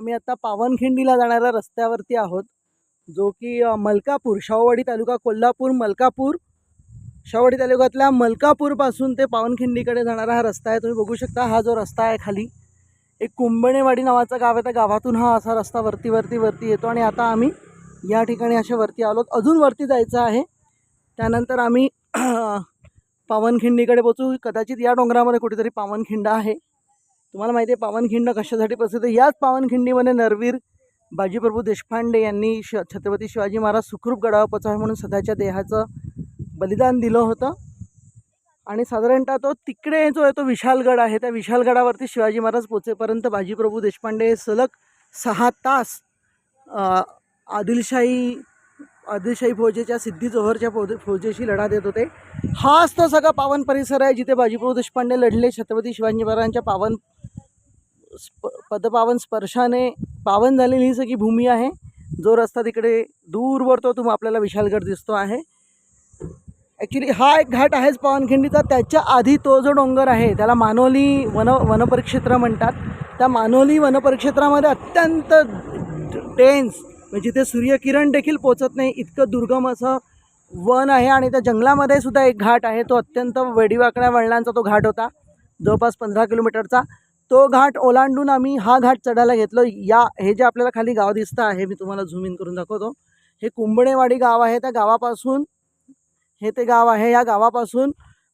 आम्ही आता पावनखिंडीला जाणाऱ्या रस्त्यावरती आहोत जो की मलकापूर शाहूवाडी तालुका कोल्हापूर मलकापूर. शाहवाडी तालुक्यातल्या मलकापूरपासून ते पावनखिंडीकडे जाणारा हा रस्ता आहे. तुम्ही बघू शकता हा जो रस्ता आहे खाली एक कुंभणेवाडी नावाचं गाव आहे. त्या गावातून हा असा रस्ता वरती वरती वरती येतो आणि आता आम्ही या ठिकाणी असे वरती आलो अजून वरती जायचं आहे. त्यानंतर आम्ही पावनखिंडीकडे पोचू कदाचित या डोंगरामध्ये कुठेतरी पावनखिंड आहे. तुम्हाला माहिती आहे पावनखिंड कशासाठी प्रसिद्ध आहे? याच पावनखिंडीमध्ये नरवीर बाजीप्रभू देशपांडे यांनी श छत्रपती शिवाजी महाराज सुखरूप गडावर पोचावे म्हणून सध्याच्या देहाचं बलिदान दिलं होतं. आणि साधारणतः तो तिकडे जो आहे तो विशालगड आहे त्या विशालगडावरती शिवाजी महाराज पोचेपर्यंत बाजीप्रभू देशपांडे हे सलग सहा तास आदिलशाही आदिलशाही फौजेच्या सिद्धी जोहरच्या फौजे फौजेशी लढा देत होते. हाच तो सगळा पावन परिसर आहे जिथे बाजीप्रभू देशपांडे लढले. छत्रपती शिवाजी महाराजांच्या पावन स्प पदपावन स्पर्शाने पावन झालेली ही सगळी भूमी आहे. जो रस्ता तिकडे दूरवर तो तुम्ही आपल्याला विशालगड दिसतो आहे. ॲक्च्युली हा एक घाट आहेच पावनखिंडीचा त्याच्या आधी तो जो डोंगर आहे त्याला मानोली वन वनपरिक्षेत्र म्हणतात. त्या मानोली वनपरिक्षेत्रामध्ये अत्यंत टेन्स म्हणजे जिथे सूर्यकिरण देखील पोचत नाही इतकं दुर्गम असं वन आहे. आणि त्या जंगलामध्ये सुद्धा एक घाट आहे. तो अत्यंत वेडीवाकड्या वळणांचा तो घाट होता. जवळपास पंधरा किलोमीटरचा. तो घाट ओलांडून आम्ही हा घाट चढायला घेतलो. या हे जे आपल्याला खाली गाव दिसतं आहे मी तुम्हाला झूम इन करून दाखवतो. हे कुंबणेवाडी गाव आहे. त्या गावापासून हे ते गाव आहे. या गावापासून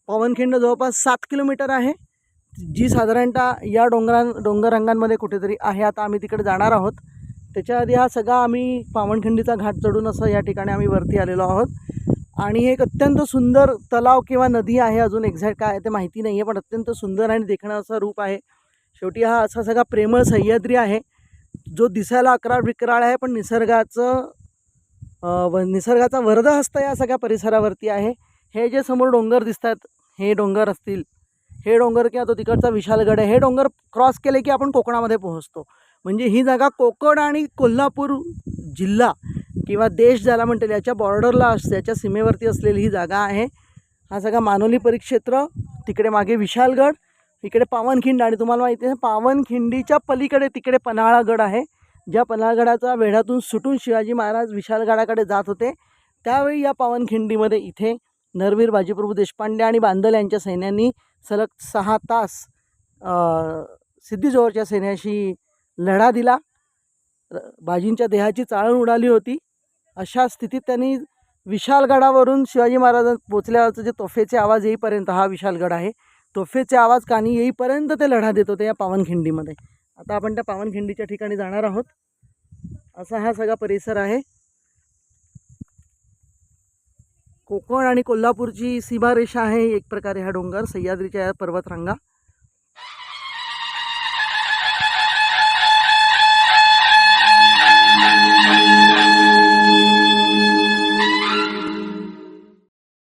पवनखिंड जवळपास सात किलोमीटर आहे. जी साधारणतः या डोंगरां डोंगररंगांमध्ये कुठेतरी आहे. आता आम्ही तिकडे जाणार आहोत. त्याच्या आधी हा सगळा आम्ही पावनखिंडीचा घाट चढून असं या ठिकाणी आम्ही वरती आलेलो आहोत. आणि हे एक अत्यंत सुंदर तलाव किंवा नदी आहे. अजून एक्झॅक्ट काय ते माहिती नाही आहे पण अत्यंत सुंदर आणि देखणं असं रूप आहे. शेवटी हा असा सगळा प्रेमळ सह्याद्री आहे जो दिसायला अकराळ विक्राळ आहे पण निसर्गाचं व निसर्गाचा वरदहस्त या सगळ्या परिसरावरती आहे. हे जे समोर डोंगर दिसतात हे डोंगर असतील हे डोंगर किंवा तो तिकडचा विशालगड आहे हे डोंगर क्रॉस केले की आपण कोकणामध्ये पोहोचतो. म्हणजे ही जागा कोकण आणि कोल्हापूर जिल्हा किंवा देश ज्याला म्हणतील याच्या बॉर्डरला अस याच्या सीमेवरती असलेली ही जागा आहे. हा सगळा मानोली परिक्षेत्र तिकडे मागे विशालगड इकडे पावनखिंड आणि तुम्हाला माहिती आहे पावनखिंडीच्या पलीकडे तिकडे पन्हाळागड आहे. ज्या पन्हाळगडाचा वेढ्यातून सुटून शिवाजी महाराज विशालगडाकडे जात होते त्यावेळी या पावनखिंडीमध्ये इथे नरवीर बाजीप्रभू देशपांडे आणि बांदल यांच्या सैन्यांनी सलग सहा तास अ, सैन्याशी लढा दिला. बाजींच्या देहाची चाळण उडाली होती. अशा स्थितीत त्यांनी विशालगडावरून शिवाजी महाराज पोचल्यावरचं जे तोफेचे आवाज येईपर्यंत हा विशालगड आहे. तोफेचे आवाज कानी येईपर्यंत ते लढा देत होते या पावनखिंडीमध्ये. आता आपण त्या पावनखिंडीच्या ठिकाणी जाणार आहोत. असा हा सगळा परिसर आहे. कोकण आणि कोल्हापूरची सीमारेषा आहे. एक प्रकारे हा डोंगर सह्याद्रीच्या या पर्वतरांगा.